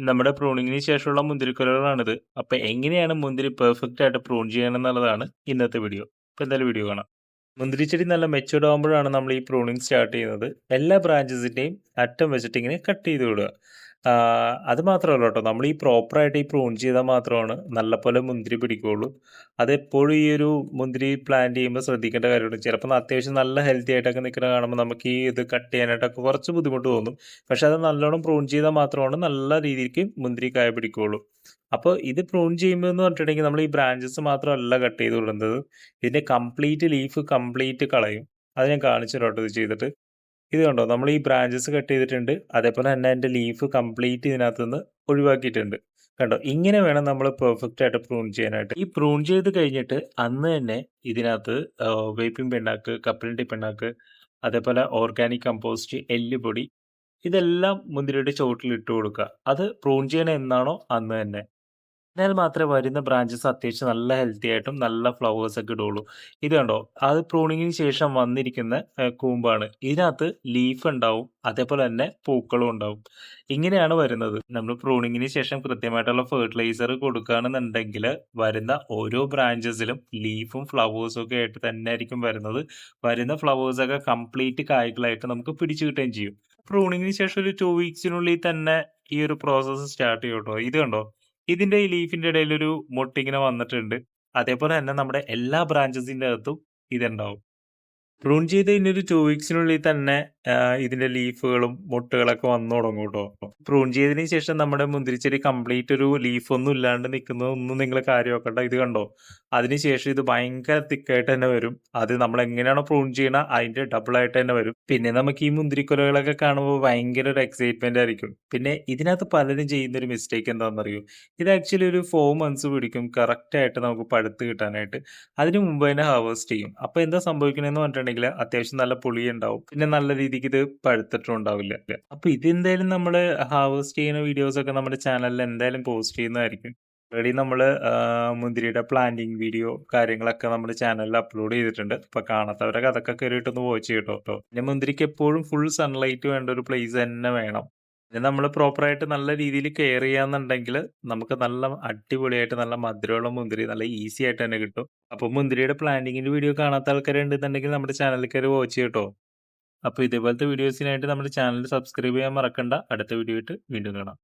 നമ്മുടെ പ്രൂണിങ്ങിന് ശേഷമുള്ള മുന്തിരിക്കൊലകളാണിത് അപ്പോൾ എങ്ങനെയാണ് മുന്തിരി പെർഫെക്റ്റ് ആയിട്ട് പ്രൂൺ ചെയ്യണമെന്നുള്ളതാണ് ഇന്നത്തെ വീഡിയോ. ഇപ്പം എന്തായാലും വീഡിയോ കാണാം. മുന്തിരിച്ചെടി നല്ല മെച്ചൂർഡ് ആകുമ്പോഴാണ് നമ്മൾ ഈ പ്രൂണിങ് സ്റ്റാർട്ട് ചെയ്യുന്നത്. എല്ലാ ബ്രാഞ്ചസിന്റെയും അറ്റം വെച്ചിട്ട് ഇങ്ങനെ കട്ട് ചെയ്ത് വിടുക. അത് മാത്രമല്ല കേട്ടോ നമ്മൾ ഈ പ്രോപ്പറായിട്ട് ഈ പ്രൂൺ ചെയ്താൽ മാത്രമാണ് നല്ലപോലെ മുന്തിരി പിടിക്കുകയുള്ളൂ. അതെപ്പോഴും ഈ ഒരു മുന്തിരി പ്ലാന്റ് ചെയ്യുമ്പോൾ ശ്രദ്ധിക്കേണ്ട കാര്യമാണ്. ചിലപ്പോൾ അത്യാവശ്യം നല്ല ഹെൽത്തി ആയിട്ടൊക്കെ നിൽക്കുന്ന കാണുമ്പോൾ നമുക്ക് ഈ ഇത് കട്ട് ചെയ്യാനായിട്ടൊക്കെ കുറച്ച് ബുദ്ധിമുട്ട് തോന്നും. പക്ഷെ അത് നല്ലോണം പ്രൂൺ ചെയ്താൽ മാത്രമാണ് നല്ല രീതിക്ക് മുന്തിരി കായ പിടിക്കുകയുള്ളൂ. അപ്പോൾ ഇത് പ്രൂൺ ചെയ്യുമ്പോൾ എന്ന് പറഞ്ഞിട്ടുണ്ടെങ്കിൽ നമ്മൾ ഈ ബ്രാഞ്ചസ് മാത്രമല്ല കട്ട് ചെയ്ത് വിടുന്നത്. ഇതിന്റെ കംപ്ലീറ്റ് ലീഫ് കംപ്ലീറ്റ് കളയും. അത് ഞാൻ കാണിച്ചു ഇത് ചെയ്തിട്ട്. ഇത് കണ്ടോ നമ്മൾ ഈ ബ്രാഞ്ചസ് കട്ട് ചെയ്തിട്ടുണ്ട്. അതേപോലെ തന്നെ എന്റെ ലീഫ് കംപ്ലീറ്റ് ഇതിനകത്തുനിന്ന് ഒഴിവാക്കിയിട്ടുണ്ട്. കണ്ടോ ഇങ്ങനെ വേണം നമ്മൾ പെർഫെക്റ്റ് ആയിട്ട് പ്രൂൺ ചെയ്യാനായിട്ട്. ഈ പ്രൂൺ ചെയ്ത് കഴിഞ്ഞിട്ട് അന്ന് തന്നെ ഇതിനകത്ത് വേപ്പിംഗ് പിണ്ണാക്ക്, കപ്പലണ്ടി പിണ്ണാക്ക്, അതേപോലെ ഓർഗാനിക് കമ്പോസ്റ്റ്, എല്ലുപൊടി ഇതെല്ലാം മുന്തിരിയുടെ ചുവട്ടിൽ ഇട്ട് കൊടുക്കുക. അത് പ്രൂൺ ചെയ്യണ എന്നാണോ അന്ന് തന്നെ. എന്നാൽ മാത്രമേ വരുന്ന ബ്രാഞ്ചസ് അത്യാവശ്യം നല്ല ഹെൽത്തി ആയിട്ടും നല്ല ഫ്ലവേഴ്സ് ഒക്കെ ഇടുള്ളൂ. ഇത് കണ്ടോ അത് പ്രൂണിങ്ങിന് ശേഷം വന്നിരിക്കുന്ന കൂമ്പാണ്. ഇതിനകത്ത് ലീഫ് ഉണ്ടാവും. അതേപോലെ തന്നെ പൂക്കളും ഉണ്ടാവും. ഇങ്ങനെയാണ് വരുന്നത്. നമ്മൾ പ്രൂണിങ്ങിന് ശേഷം കൃത്യമായിട്ടുള്ള ഫെർട്ടിലൈസർ കൊടുക്കുകയാണെന്നുണ്ടെങ്കിൽ വരുന്ന ഓരോ ബ്രാഞ്ചസിലും ലീഫും ഫ്ലവേഴ്സും ഒക്കെ ആയിട്ട് തന്നെ ആയിരിക്കും വരുന്നത്. വരുന്ന ഫ്ലവേഴ്സ് ഒക്കെ കംപ്ലീറ്റ് കായ്കളായിട്ട് നമുക്ക് പിടിച്ചു കിട്ടുകയും ചെയ്യും. പ്രൂണിങ്ങിന് ശേഷം ഒരു ടു വീക്സിനുള്ളിൽ തന്നെ ഈ ഒരു പ്രോസസ്സ് സ്റ്റാർട്ട് ചെയ്യും കേട്ടോ. ഇത് കണ്ടോ ഇതിന്റെ ഈ ലീഫിന്റെ ഇടയിൽ ഒരു മൊട്ടിങ്ങനെ വന്നിട്ടുണ്ട്. അതേപോലെ തന്നെ നമ്മുടെ എല്ലാ ബ്രാഞ്ചസിന്റെ അകത്തും ഇതുണ്ടാവും. പ്രൂൺ ചെയ്ത് ഇനി ഒരു ടു വീക്സിനുള്ളിൽ തന്നെ ഇതിന്റെ ലീഫുകളും മൊട്ടുകളൊക്കെ വന്നു തുടങ്ങും കേട്ടോ. പ്രൂൺ ചെയ്തതിന് ശേഷം നമ്മുടെ മുന്തിരിച്ചെടി കംപ്ലീറ്റ് ഒരു ലീഫ് ഒന്നും ഇല്ലാണ്ട് നിൽക്കുന്നതൊന്നും നിങ്ങൾ കാര്യമാക്കണ്ട. ഇത് കണ്ടോ അതിനുശേഷം ഇത് ഭയങ്കര തിക്കായിട്ട് തന്നെ വരും. അത് നമ്മൾ എങ്ങനെയാണോ പ്രൂൺ ചെയ്യണ അതിന്റെ ഡബിൾ ആയിട്ട് തന്നെ വരും. പിന്നെ നമുക്ക് ഈ മുന്തിരിക്കൊലകളൊക്കെ കാണുമ്പോൾ ഭയങ്കര ഒരു എക്സൈറ്റ്മെന്റ് ആയിരിക്കും. പിന്നെ ഇതിനകത്ത് പലരും ചെയ്യുന്ന ഒരു മിസ്റ്റേക്ക് എന്താണെന്നറിയോ? ഇത് ആക്ച്വലി ഒരു ഫോർ മന്ത്സ് പിടിക്കും കറക്റ്റ് ആയിട്ട് നമുക്ക് പഴുത്ത് കിട്ടാനായിട്ട്. അതിന് മുമ്പ് തന്നെ ഹാർവെസ്റ്റ് ചെയ്യും. അപ്പൊ എന്താ സംഭവിക്കണമെന്ന് പറഞ്ഞിട്ടുണ്ടെങ്കിൽ അത്യാവശ്യം നല്ല പുളി ഉണ്ടാവും. പിന്നെ നല്ല രീതിക്ക് ഇത് പഴുത്തിട്ടും ഉണ്ടാവില്ല. അപ്പൊ ഇതെന്തായാലും നമ്മൾ ഹാർവസ്റ്റ് ചെയ്യുന്ന വീഡിയോസ് ഒക്കെ നമ്മുടെ ചാനലിൽ എന്തായാലും പോസ്റ്റ് ചെയ്യുന്നതായിരിക്കും. ഓൾറെഡി നമ്മൾ മുന്തിരിയുടെ പ്ലാന്റിങ് വീഡിയോ കാര്യങ്ങളൊക്കെ നമ്മുടെ ചാനലിൽ അപ്ലോഡ് ചെയ്തിട്ടുണ്ട്. അപ്പൊ കാണാത്തവരൊക്കെ അതൊക്കെ കയറിയിട്ടൊന്ന് വാച്ച് ചെയ്യട്ടോ ട്ടോ. പിന്നെ മുന്തിരിക്ക് എപ്പോഴും ഫുൾ സൺലൈറ്റ് വേണ്ട ഒരു പ്ലേസ് തന്നെ വേണം. പിന്നെ നമ്മൾ പ്രോപ്പറായിട്ട് നല്ല രീതിയിൽ കെയർ ചെയ്യാന്നുണ്ടെങ്കിൽ നമുക്ക് നല്ല അടിപൊളിയായിട്ട് നല്ല മധുരമുള്ള മുന്തിരി നല്ല ഈസി ആയിട്ട് തന്നെ കിട്ടും. അപ്പൊ മുന്തിരിയുടെ പ്ലാന്റിങ്ങിന്റെ വീഡിയോ കാണാത്ത ആൾക്കാരുണ്ടെന്നുണ്ടെങ്കിൽ നമ്മുടെ ചാനലിൽ കയറി വാച്ച് ചെയ്യട്ടോ. അപ്പൊ ഇതേപോലത്തെ വീഡിയോസിനായിട്ട് നമ്മുടെ ചാനൽ സബ്സ്ക്രൈബ് ചെയ്യാൻ മറക്കണ്ട. അടുത്ത വീഡിയോ ആയിട്ട് വീണ്ടും കാണാം.